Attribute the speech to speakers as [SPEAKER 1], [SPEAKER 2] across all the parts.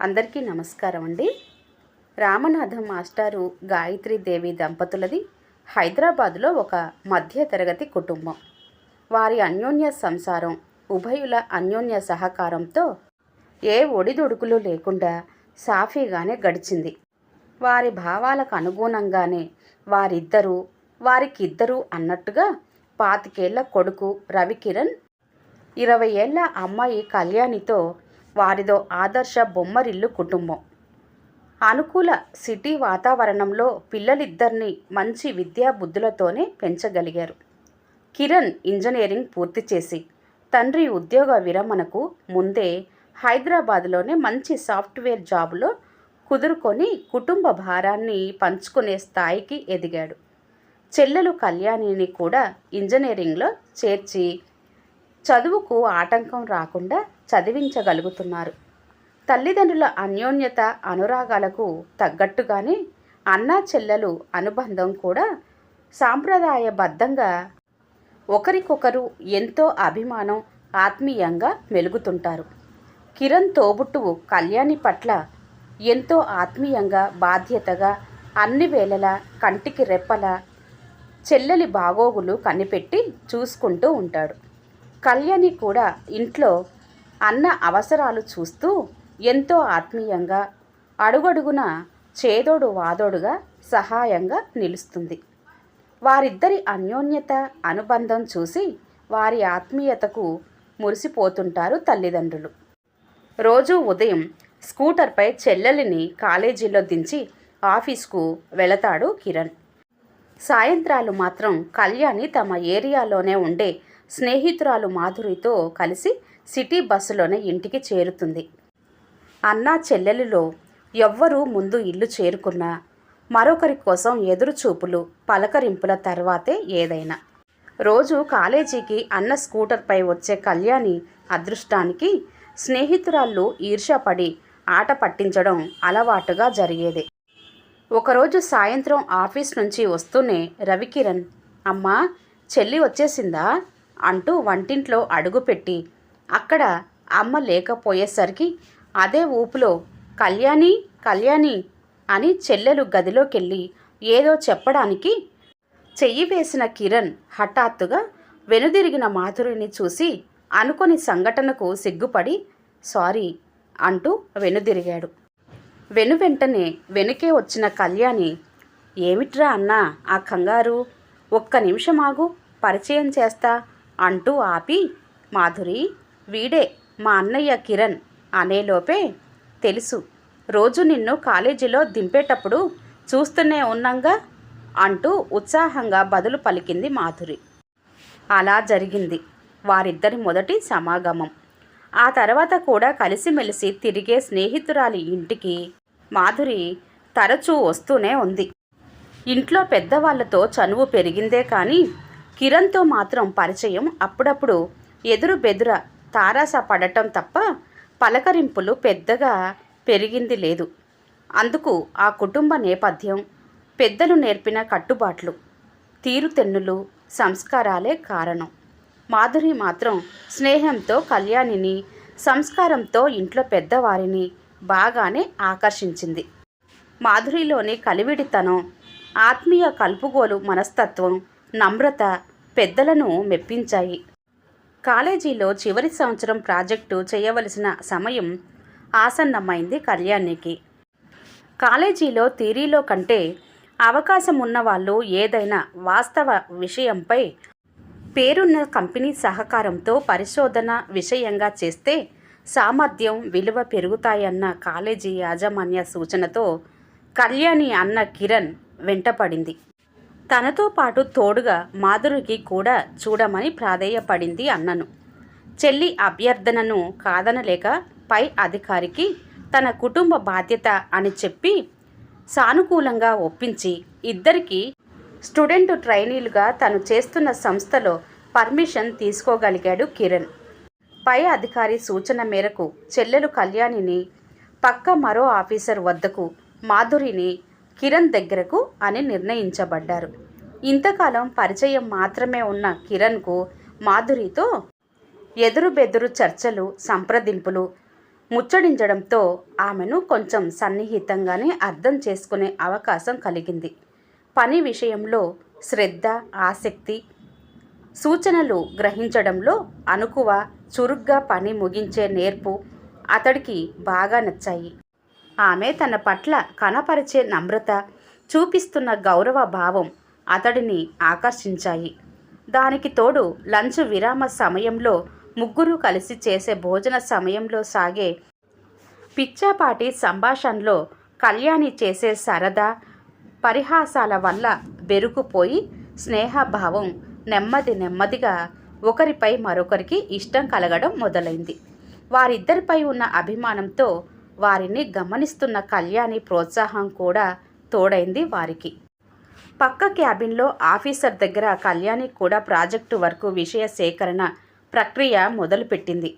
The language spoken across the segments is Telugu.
[SPEAKER 1] అందరికీ నమస్కారం అండి. రామనాథం మాస్టారు గాయత్రీదేవి దంపతులది హైదరాబాదులో ఒక మధ్యతరగతి కుటుంబం. వారి అన్యోన్య సంసారం ఉభయుల అన్యోన్య సహకారంతో ఏ ఒడిదుడుకులు లేకుండా సాఫీగానే గడిచింది. వారి భావాలకు అనుగుణంగానే వారిద్దరూ వారికిద్దరూ అన్నట్టుగా పాతికేళ్ళ కొడుకు రవికిరణ్ ఇరవై ఏళ్ళ అమ్మాయి కళ్యాణితో వారిదో ఆదర్శ బొమ్మరిల్లు కుటుంబం. అనుకూల సిటీ వాతావరణంలో పిల్లలిద్దరిని మంచి విద్యా బుద్ధులతోనే పెంచగలిగారు. కిరణ్ ఇంజనీరింగ్ పూర్తి చేసి తండ్రి ఉద్యోగ విరమణకు ముందే హైదరాబాద్లోనే మంచి సాఫ్ట్వేర్ జాబులో కుదురుకొని కుటుంబ భారాన్ని పంచుకునే స్థాయికి ఎదిగాడు. చెల్లెలు కళ్యాణిని కూడా ఇంజనీరింగ్లో చేర్చి చదువుకు ఆటంకం రాకుండా చదివించగలుగుతున్నారు. తల్లిదండ్రుల అన్యోన్యత అనురాగాలకు తగ్గట్టుగానే అన్నా చెల్లెలు అనుబంధం కూడా సాంప్రదాయబద్ధంగా ఒకరికొకరు ఎంతో అభిమానం ఆత్మీయంగా మెలుగుతుంటారు. కిరణ్ తోబుట్టువు కళ్యాణి పట్ల ఎంతో ఆత్మీయంగా బాధ్యతగా అన్ని వేళలా కంటికి రెప్పలా చెల్లెలి బాగోగులు కనిపెట్టి చూసుకుంటూ ఉంటాడు. కళ్యాణి కూడా ఇంట్లో అన్న అవసరాలు చూస్తూ ఎంతో ఆత్మీయంగా అడుగడుగున చేదోడు వాదోడుగా సహాయంగా నిలుస్తుంది. వారిద్దరి అన్యోన్యత అనుబంధం చూసి వారి ఆత్మీయతకు మురిసిపోతుంటారు తల్లిదండ్రులు. రోజు ఉదయం స్కూటర్పై చెల్లెలిని కాలేజీలో దించి ఆఫీస్కు వెళతాడు కిరణ్. సాయంత్రాలు మాత్రం కళ్యాణి తమ ఏరియాలోనే ఉండే స్నేహితురాలు మాధురితో కలిసి సిటీ బస్సులోనే ఇంటికి చేరుతుంది. అన్నా చెల్లెలిలో ఎవ్వరూ ముందు ఇల్లు చేరుకున్నా మరొకరి కోసం ఎదురుచూపులు పలకరింపుల తర్వాతే ఏదైనా. రోజు కాలేజీకి అన్న స్కూటర్పై వచ్చే కళ్యాణి అదృష్టానికి స్నేహితురాళ్ళు ఈర్ష్యపడి ఆట పట్టించడం అలవాటుగా జరిగేది. ఒకరోజు సాయంత్రం ఆఫీస్ నుంచి వస్తూనే రవికిరణ్ అమ్మా చెల్లి వచ్చేసిందా? అంటూ వంటింట్లో అడుగుపెట్టి అక్కడ అమ్మ లేకపోయేసరికి అదే ఊపులో కళ్యాణి కళ్యాణి అని చెల్లెలు గదిలోకెళ్ళి ఏదో చెప్పడానికి చెయ్యి వేసిన కిరణ్ హఠాత్తుగా వెనుదిరిగిన మాధురిని చూసి అనుకొని సంఘటనకు సిగ్గుపడి సారీ అంటూ వెనుదిరిగాడు. వెను వెంటనే వెనుకే వచ్చిన కళ్యాణి ఏమిట్రా అన్నా ఆ కంగారు? ఒక్క నిమిషం ఆగు పరిచయం చేస్తా అంటూ ఆపి మాధురి వీడే మా అన్నయ్య కిరణ్ అనేలోపే తెలుసు. రోజు నిన్ను కాలేజీలో దింపేటప్పుడు చూస్తూనే ఉన్నాంగా అంటూ ఉత్సాహంగా బదులు పలికింది మాధురి. అలా జరిగింది వారిద్దరి మొదటి సమాగమం. ఆ తర్వాత కూడా కలిసిమెలిసి తిరిగే స్నేహితురాలి ఇంటికి మాధురి తరచూ వస్తూనే ఉంది. ఇంట్లో పెద్దవాళ్ళతో చనువు పెరిగిందే కానీ కిరణ్తో మాత్రం పరిచయం అప్పుడప్పుడు ఎదురు బెదుర తారాస పడటం తప్ప పలకరింపులు పెద్దగా పెరిగింది లేదు. అందుకు ఆ కుటుంబ నేపథ్యం పెద్దలు నేర్పిన కట్టుబాట్లు తీరుతెన్నులు సంస్కారాలే కారణం. మాధురి మాత్రం స్నేహంతో కళ్యాణిని సంస్కారంతో ఇంట్లో పెద్దవారిని బాగానే ఆకర్షించింది. మాధురిలోని కలివిడితనం ఆత్మీయ కలుపుగోలు మనస్తత్వం నమ్రత పెద్దలను మెప్పించాయి. కాలేజీలో చివరి సంవత్సరం ప్రాజెక్టు చేయవలసిన సమయం ఆసన్నమైంది కళ్యాణికి. కాలేజీలో థీరీలో కంటే అవకాశం ఉన్నవాళ్ళు ఏదైనా వాస్తవ విషయంపై పేరున్న కంపెనీ సహకారంతో పరిశోధన విషయంగా చేస్తే సామర్థ్యం విలువ పెరుగుతాయన్న కాలేజీ యాజమాన్య సూచనతో కళ్యాణి అన్న కిరణ్ వెంటపడింది. తనతో పాటు తోడుగా మాధురికి కూడా చూడమని ప్రాధేయపడింది అన్నను. చెల్లి అభ్యర్థనను కాదనలేక పై అధికారికి తన కుటుంబ బాధ్యత అని చెప్పి సానుకూలంగా ఒప్పించి ఇద్దరికి స్టూడెంట్ ట్రైనీలుగా తను చేస్తున్న సంస్థలో పర్మిషన్ తీసుకోగలిగాడు కిరణ్. పై అధికారి సూచన మేరకు చెల్లెలు కళ్యాణిని పక్క మరో ఆఫీసర్ వద్దకు మాధురిని కిరణ్ దగ్గరకు అని నిర్ణయించబడ్డారు. ఇంతకాలం పరిచయం మాత్రమే ఉన్న కిరణ్కు మాధురితో ఎదురు బెదురు చర్చలు సంప్రదింపులు ముచ్చడించడంతో ఆమెను కొంచెం సన్నిహితంగానే అర్థం చేసుకునే అవకాశం కలిగింది. పని విషయంలో శ్రద్ధ ఆసక్తి సూచనలు గ్రహించడంలో అనుకువ చురుగ్గా పని ముగించే నేర్పు అతడికి బాగా నచ్చాయి. ఆమె తన పట్ల కనపరిచే నమ్రత చూపిస్తున్న గౌరవ భావం అతడిని ఆకర్షించాయి. దానికి తోడు లంచ్ విరామ సమయంలో ముగ్గురు కలిసి చేసే భోజన సమయంలో సాగే పిచ్చాపాటి సంభాషణలో కళ్యాణి చేసే సరదా పరిహాసాల వల్ల బెరుకుపోయి స్నేహభావం నెమ్మది నెమ్మదిగా ఒకరిపై మరొకరికి ఇష్టం కలగడం మొదలైంది. వారిద్దరిపై ఉన్న అభిమానంతో వారిని గమనిస్తున్న కళ్యాణి ప్రోత్సాహం కూడా తోడైంది వారికి. పక్క క్యాబిన్లో ఆఫీసర్ దగ్గర కళ్యాణి కూడా ప్రాజెక్టు వర్క్ విషయ సేకరణ ప్రక్రియ మొదలుపెట్టింది.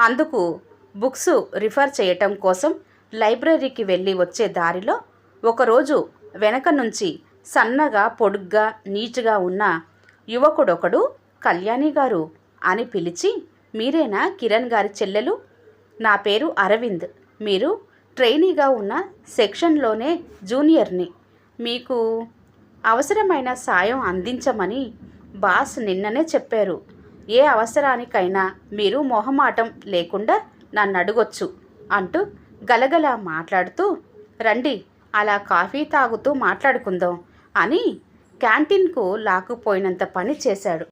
[SPEAKER 1] అందుకు బుక్స్ రిఫర్ చేయటం కోసం లైబ్రరీకి వెళ్ళి వచ్చే దారిలో ఒకరోజు వెనక నుంచి సన్నగా పొడుగ్గా నీట్గా ఉన్న యువకుడొకడు కళ్యాణి గారు అని పిలిచి మీరేనా కిరణ్ గారి చెల్లెలు? నా పేరు అరవింద్. మీరు ట్రైనీగా ఉన్న సెక్షన్లోనే జూనియర్ని. మీకు అవసరమైన సాయం అందించమని బాస్ నిన్ననే చెప్పారు. ఏ అవసరానికైనా మీరు మొహమాటం లేకుండా నన్ను అడగొచ్చు అంటూ గలగల మాట్లాడుతూ రండి అలా కాఫీ తాగుతూ మాట్లాడుకుందాం అని క్యాంటీన్కు లాక్కుపోయినంత పని చేశాడు.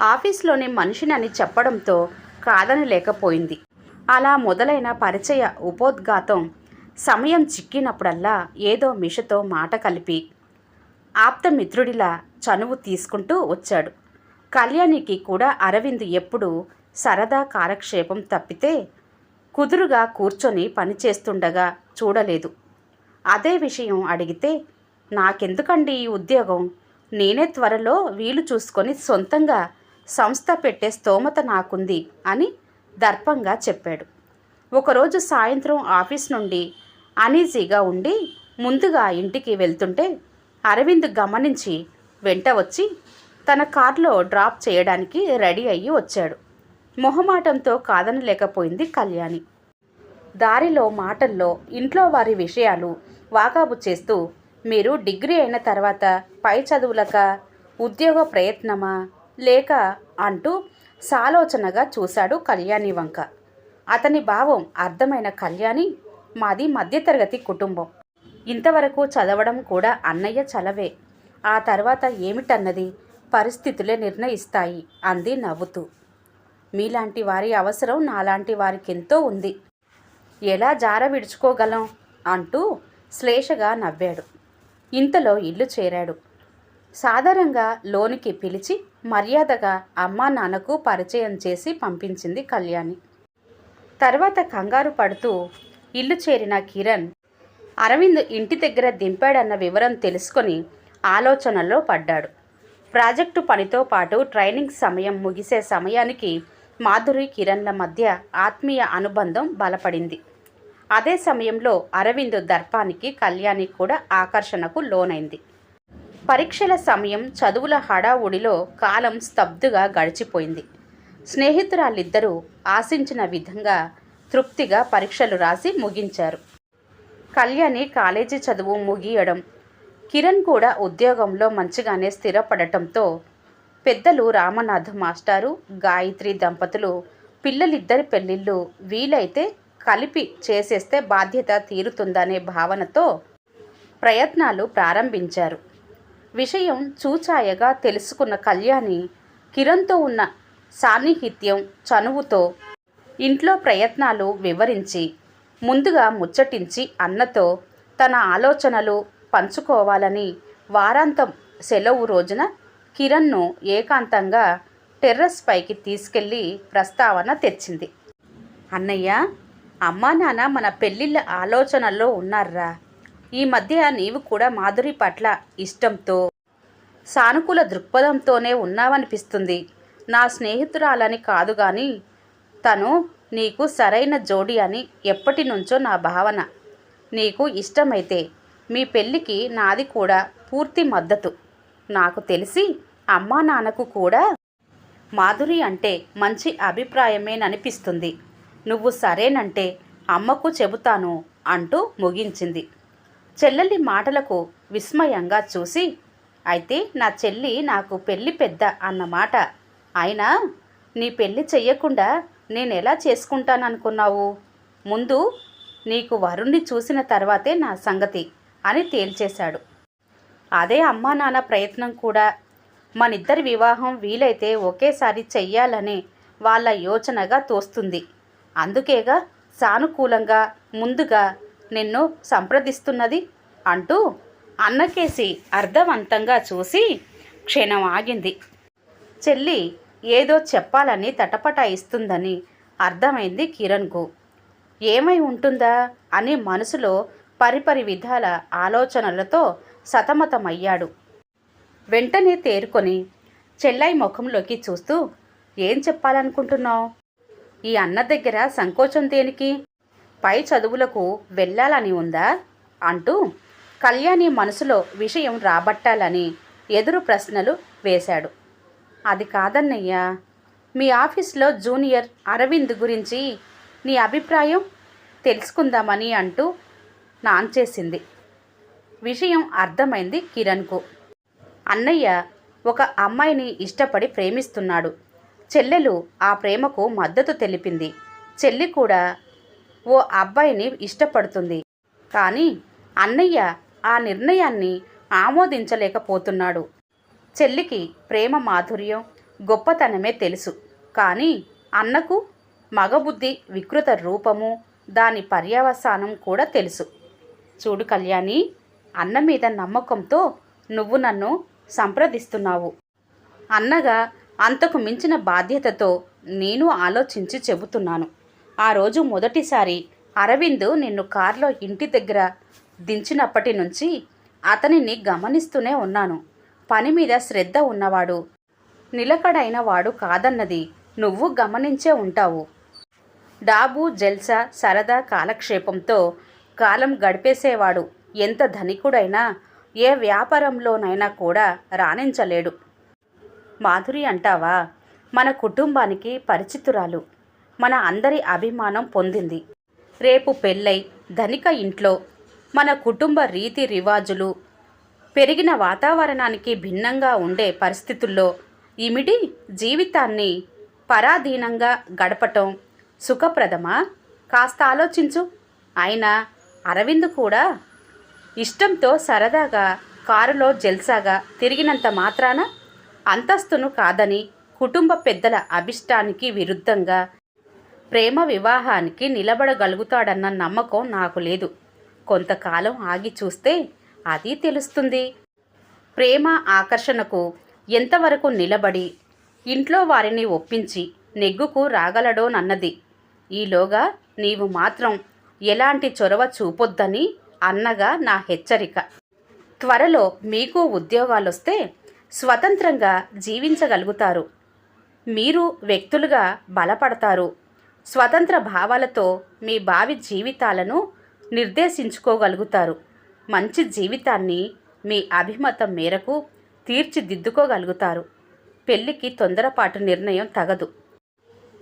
[SPEAKER 1] ఆఫీస్లోని మనిషినని చెప్పడంతో కాదనలేకపోయింది. అలా మొదలైన పరిచయ ఉపోద్ఘాతం సమయం చిక్కినప్పుడల్లా ఏదో మిషతో మాట కలిపి ఆప్తమిత్రుడిలా చనువు తీసుకుంటూ వచ్చాడు. కళ్యాణికి కూడా అరవింద్ ఎప్పుడు సరదా కాలక్షేపం తప్పితే కుదురుగా కూర్చొని పనిచేస్తుండగా చూడలేదు. అదే విషయం అడిగితే నాకెందుకండి ఈ ఉద్యోగం? నేనే త్వరలో వీలు చూసుకొని సొంతంగా సంస్థ పెట్టే స్తోమత నాకుంది అని దర్పంగా చెప్పాడు. ఒకరోజు సాయంత్రం ఆఫీస్ నుండి అనీజీగా ఉండి ముందుగా ఇంటికి వెళ్తుంటే అరవింద్ గమనించి వెంట వచ్చి తన కార్లో డ్రాప్ చేయడానికి రెడీ అయ్యి వచ్చాడు. మొహమాటంతో కాదనలేకపోయింది కళ్యాణి. దారిలో మాటల్లో ఇంట్లో వారి విషయాలు వాకాబు చేస్తూ మీరు డిగ్రీ అయిన తర్వాత పై చదువులక ఉద్యోగ ప్రయత్నమా లేక అంటూ సాలోచనగా చూశాడు కళ్యాణి వంక. అతని భావం అర్థమైన కళ్యాణి మాది మధ్యతరగతి కుటుంబం. ఇంతవరకు చదవడం కూడా అన్నయ్య చలవే. ఆ తర్వాత ఏమిటన్నది? పరిస్థితులే నిర్ణయిస్తాయి అంది నవ్వుతూ. మీలాంటి వారి అవసరం నాలాంటి వారికి ఎంతో ఉంది. ఎలా జార విడుచుకోగలం? అంటూ శ్లేషగా నవ్వాడు. ఇంతలో ఇల్లు చేరాడు. సాధారణంగా లోనికి పిలిచి మర్యాదగా అమ్మా నాన్నకు పరిచయం చేసి పంపించింది కళ్యాణి. తర్వాత కంగారు పడుతూ ఇల్లు చేరిన కిరణ్ అరవింద్ ఇంటి దగ్గర దింపాడన్న వివరం తెలుసుకొని ఆలోచనల్లో పడ్డాడు. ప్రాజెక్టు పనితో పాటు ట్రైనింగ్ సమయం ముగిసే సమయానికి మాధురి కిరణ్ల మధ్య ఆత్మీయ అనుబంధం బలపడింది. అదే సమయంలో అరవింద్ దర్పానికి కళ్యాణి కూడా ఆకర్షణకు లోనైంది. పరీక్షల సమయం చదువుల హడావుడిలో కాలం స్తబ్దుగా గడిచిపోయింది. స్నేహితురాలిద్దరూ ఆశించిన విధంగా తృప్తిగా పరీక్షలు రాసి ముగించారు. కళ్యాణి కాలేజీ చదువు ముగియడం కిరణ్ కూడా ఉద్యోగంలో మంచిగానే స్థిరపడటంతో పెద్దలు రామనాథ్ మాస్టారు గాయత్రి దంపతులు పిల్లలిద్దరి పెళ్ళిళ్ళు వీలైతే కలిపి చేసేస్తే బాధ్యత తీరుతుందనే భావనతో ప్రయత్నాలు ప్రారంభించారు. విషయం చూచాయగా తెలుసుకున్న కళ్యాణి కిరణ్తో ఉన్న సాన్నిహిత్యం చనువుతో ఇంట్లో ప్రయత్నాలు వివరించి ముందుగా ముచ్చటించి అన్నతో తన ఆలోచనలు పంచుకోవాలని వారాంతం సెలవు రోజున కిరణ్ను ఏకాంతంగా టెర్రస్ పైకి తీసుకెళ్ళి ప్రస్తావన తెచ్చింది. అన్నయ్య అమ్మా నాన్న మన పెళ్ళిళ్ళ ఆలోచనల్లో ఉన్నారా ఈ మధ్య నీవు కూడా మాధురి పట్ల ఇష్టంతో సానుకూల దృక్పథంతోనే ఉన్నావనిపిస్తుంది. నా స్నేహితురాలని కాదు కానీ తను నీకు సరైన జోడి అని ఎప్పటి నుంచో నా భావన. నీకు ఇష్టమైతే మీ పెళ్ళికి నాది కూడా పూర్తి మద్దతు. నాకు తెలిసి అమ్మా నాన్నకు కూడా మాధురి అంటే మంచి అభిప్రాయమేననిపిస్తుంది. నువ్వు సరేనంటే అమ్మకు చెబుతాను అంటూ ముగించింది. చెల్లెలి మాటలకు విస్మయంగా చూసి అయితే నా చెల్లి నాకు పెళ్ళి పెద్ద అన్నమాట. అయినా నీ పెళ్ళి చెయ్యకుండా నేను ఎలా చేసుకుంటాననుకున్నావు? ముందు నీకు వరుణ్ణి చూసిన తర్వాతే నా సంగతి అని తేల్చేశాడు. అదే అమ్మా నాన్న ప్రయత్నం కూడా. మనిద్దరి వివాహం వీలైతే ఒకేసారి చెయ్యాలనే వాళ్ళ యోచనగా తోస్తుంది. అందుకేగా సానుకూలంగా ముందుగా నిన్ను సంప్రదిస్తున్నది అంటూ అన్నకేసి అర్థవంతంగా చూసి క్షణం ఆగింది. చెల్లి ఏదో చెప్పాలని తటపటాయిస్తుందని అర్థమైంది కిరణ్కు. ఏమై ఉంటుందా అని మనసులో పరిపరి విధాల ఆలోచనలతో సతమతమయ్యాడు. వెంటనే తేరుకొని చెల్లై ముఖంలోకి చూస్తూ ఏం చెప్పాలనుకుంటున్నావు? ఈ అన్న దగ్గర సంకోచం దేనికి? పై చదువులకు వెళ్ళాలని ఉందా? అంటూ కళ్యాణి మనసులో విషయం రాబట్టాలని ఎదురు ప్రశ్నలు వేశాడు. అది కాదన్నయ్యా మీ ఆఫీస్లో జూనియర్ అరవింద్ గురించి నీ అభిప్రాయం తెలుసుకుందామని అంటూ నాంచేసింది. విషయం అర్థమైంది కిరణ్కు. అన్నయ్య ఒక అమ్మాయిని ఇష్టపడి ప్రేమిస్తున్నాడు. చెల్లెలు ఆ ప్రేమకు మద్దతు తెలిపింది. చెల్లి కూడా ఓ అబ్బాయిని ఇష్టపడుతుంది. కానీ అన్నయ్య ఆ నిర్ణయాన్ని ఆమోదించలేకపోతున్నాడు. చెల్లికి ప్రేమ మాధుర్యం గొప్పతనమే తెలుసు. కానీ అన్నకు మగబుద్ధి వికృత రూపము దాని పర్యవసానం కూడా తెలుసు. చూడు కళ్యాణి అన్న మీద నమ్మకంతో నువ్వు నన్ను సంప్రదిస్తున్నావు. అన్నగా అంతకు మించిన బాధ్యతతో నేను ఆలోచించి చెబుతున్నాను. ఆ రోజు మొదటిసారి అరవింద్ నిన్ను కారులో ఇంటి దగ్గర దించినప్పటి నుంచి అతనిని గమనిస్తూనే ఉన్నాను. పని మీద శ్రద్ధ ఉన్నవాడు నిలకడైన వాడు కాదన్నది నువ్వు గమనించే ఉంటావు. డాబు జల్సా సరదా కాలక్షేపంతో కాలం గడిపేసేవాడు ఎంత ధనికుడైనా ఏ వ్యాపారంలోనైనా కూడా రాణించలేడు. మాధురి అంటావా? మన కుటుంబానికి పరిచితురాలు. మన అందరి అభిమానం పొందింది. రేపు పెళ్ళై ధనిక ఇంట్లో మన కుటుంబ రీతి రివాజులు పెరిగిన వాతావరణానికి భిన్నంగా ఉండే పరిస్థితుల్లో ఇమిడి జీవితాన్ని పరాధీనంగా గడపటం సుఖప్రదమా? కాస్త ఆలోచించు. అయినా అరవింద్ కూడా ఇష్టంతో సరదాగా కారులో జల్సాగా తిరిగినంత మాత్రాన అంతస్తును కాదని కుటుంబ పెద్దల అభిష్టానికి విరుద్ధంగా ప్రేమ వివాహానికి నిలబడగలుగుతాడన్న నమ్మకం నాకు లేదు. కొంతకాలం ఆగి చూస్తే అది తెలుస్తుంది. ప్రేమ ఆకర్షణకు ఎంతవరకు నిలబడి ఇంట్లో వారిని ఒప్పించి నెగ్గుకు రాగలడోనన్నది. ఈలోగా నీవు మాత్రం ఎలాంటి చొరవ చూపొద్దని అన్నగా నా హెచ్చరిక. త్వరలో మీకు ఉద్యోగాలొస్తే స్వతంత్రంగా జీవించగలుగుతారు. మీరు వ్యక్తులుగా బలపడతారు. స్వతంత్ర భావాలతో మీ భావి జీవితాలను నిర్దేశించుకోగలుగుతారు. మంచి జీవితాన్ని మీ అభిమతం మేరకు తీర్చిదిద్దుకోగలుగుతారు. పెళ్ళికి తొందరపాటు నిర్ణయం తగదు.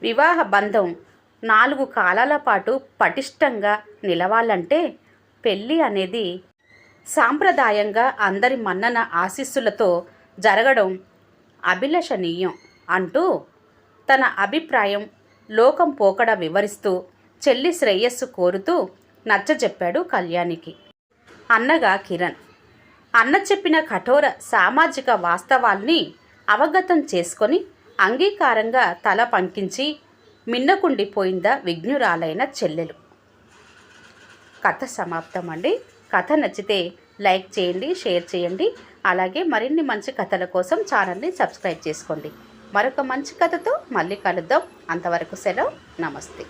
[SPEAKER 1] వివాహ బంధం నాలుగు కాలాల పాటు పటిష్టంగా నిలవాలంటే పెళ్ళి అనేది సాంప్రదాయంగా అందరి మన్నన ఆశీస్సులతో జరగడం అభిలషణీయం అంటూ తన అభిప్రాయం లోకం పోకడ వివరిస్తూ చెల్లి శ్రేయస్సు కోరుతూ నచ్చజెప్పాడు కళ్యాణికి. అన్నగా కిరణ్. అన్న చెప్పిన కఠోర సామాజిక వాస్తవాల్ని అవగతం చేసుకొని అంగీకారంగా తల పంకించి మిన్నకుండిపోయిందా విఘ్నురాలైన చెల్లెలు. కథ సమాప్తం అండి కథ నచ్చితే లైక్ చేయండి షేర్ చేయండి. అలాగే మరిన్ని మంచి కథల కోసం ఛానల్ని సబ్స్క్రైబ్ చేసుకోండి. మరొక మంచి కథతో మళ్ళీ కలుద్దాం. అంతవరకు సెలవు. నమస్తే.